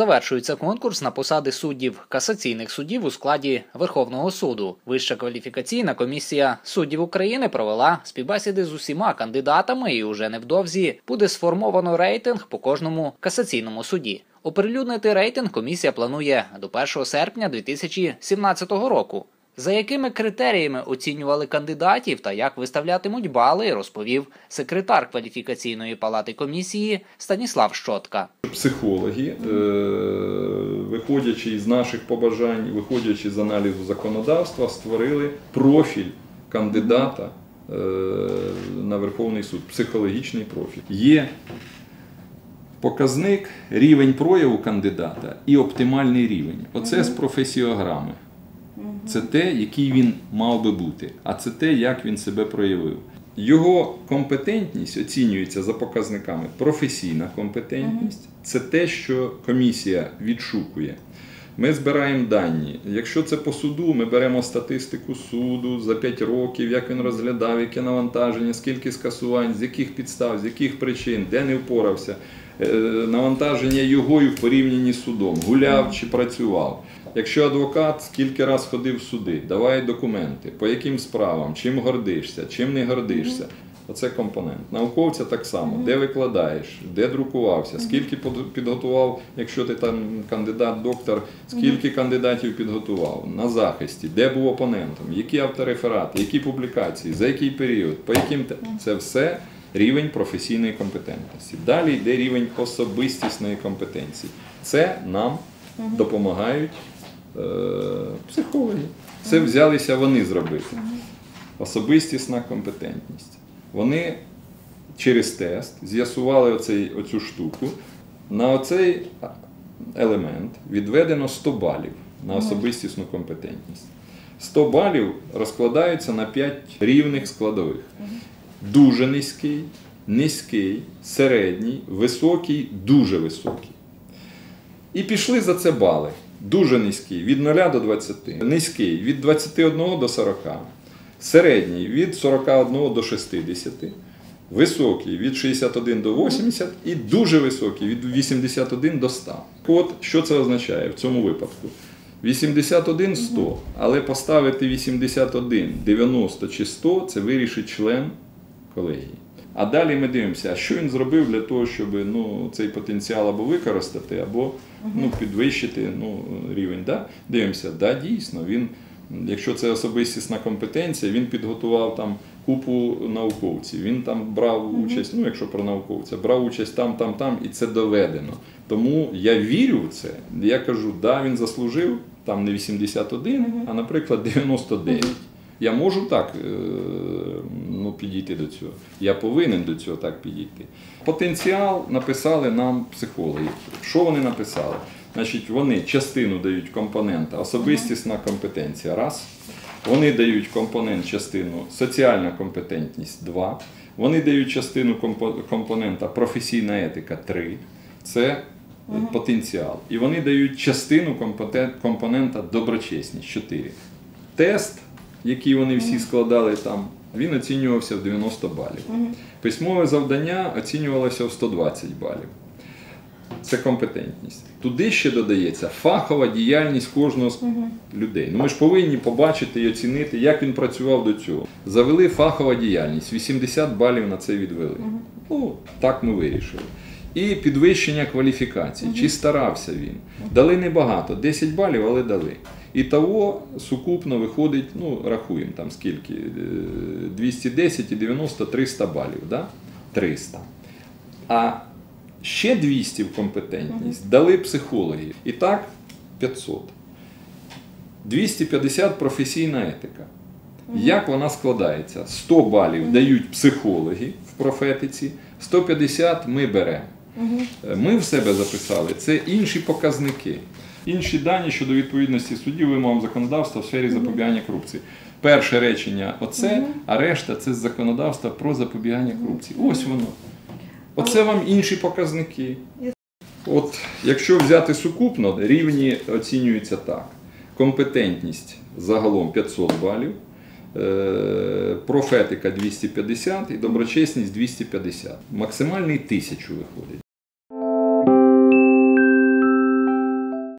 Завершується конкурс на посади суддів касаційних судів у складі Верховного суду. Вища кваліфікаційна комісія суддів України провела співбесіди з усіма кандидатами, і уже невдовзі буде сформовано рейтинг по кожному касаційному суді. Оприлюднити рейтинг комісія планує до 1 серпня 2017 року. За якими критеріями оцінювали кандидатів та як виставлятимуть бали, розповів секретар кваліфікаційної палати комісії Станіслав Щотка. Психологи, е, виходячи із наших побажань, виходячи з аналізу законодавства, створили профіль кандидата е, на Верховний суд, психологічний профіль. Є показник, рівень прояву кандидата і оптимальний рівень. Оце з професіограми. Це те, який він мав би бути, а це те, як він себе проявив. Його компетентність оцінюється за показниками професійна компетентність. Це те, що комісія відшукує. Ми збираємо дані. Якщо це по суду, ми беремо статистику суду за 5 років, як він розглядав, яке навантаження, скільки скасувань, з яких підстав, з яких причин, де не впорався, Е, навантаження його і в порівнянні з судом, гуляв чи працював. Якщо адвокат скільки раз ходив в суди, давай документи, по яким справам, чим гордишся, чим не гордишся. Оце компонент. Науковця так само, де викладаєш, де друкувався, скільки підготував, якщо ти там кандидат, доктор, скільки кандидатів підготував на захисті, де був опонентом, які автореферати, які публікації, за який період, по яким те- це все рівень професійної компетентності. Далі йде рівень особистісної компетенції. Це нам допомагають психологи. Це взялися вони зробити. Особистісна компетентність. Вони через тест з'ясували оцю штуку. На оцей елемент відведено 100 балів на особистісну компетентність. 100 балів розкладаються на 5 рівних складових. Дуже низький, низький, середній, високий, дуже високий. І пішли за це бали. Дуже низький. Від 0 до 20, низький. Від 21 до 40, середній. Від 41 до 60, високий. Від 61 до 80 і дуже високий. Від 81 до 100. От що це означає в цьому випадку? 81 100, але поставити 81, 90 чи 100 це вирішить член колегії. А далі ми дивимося, а що він зробив для того, щоб ну, цей потенціал або використати, або ну, підвищити ну, рівень. Да? Дивимося, да, дійсно, він, якщо це особистісна компетенція, він підготував там купу науковців, він там брав участь, ну якщо про науковця, брав участь там, там, там, і це доведено. Тому я вірю в це. Я кажу, да, він заслужив там не 81, а, наприклад, 99. Я можу так е, ну, підійти до цього. Я повинен до цього так підійти. Потенціал написали нам психологи. Що вони написали? Значить, вони частину дають компонента особистісна компетенція. Раз. Вони дають компонент частину соціальна компетентність. Два. Вони дають частину компо- компонента професійна етика. Три. Це е, потенціал. І вони дають частину компонента доброчесність. Чотири. Тест які вони всі складали там, він оцінювався в 90 балів. Письмове завдання оцінювалося в 120 балів. Це компетентність. Туди ще додається фахова діяльність кожного з людей. Ну, ми ж повинні побачити і оцінити, як він працював до цього. Завели фахова діяльність, 80 балів на це відвели. Ну, так ми вирішили. І підвищення кваліфікації. Чи старався він? Дали небагато, 10 балів, але дали. І того сукупно виходить, ну, рахуємо там скільки, е, 210 і 90, 300 балів. Да? 300. А ще 200 в компетентність дали психологи. І так 500. 250 професійна етика. Як вона складається? 100 балів дають психологи в профетиці, 150 ми беремо. Е, Ми в себе записали це інші показники. Інші дані щодо відповідності суддів вимогам законодавства в сфері запобігання корупції. Перше речення оце, а решта це з законодавства про запобігання корупції. Ось воно. Оце вам інші показники. От, якщо взяти сукупно, рівні оцінюються так: компетентність загалом 500 балів, е, профетика 250 і доброчесність 250. Максимальний 1000 виходить.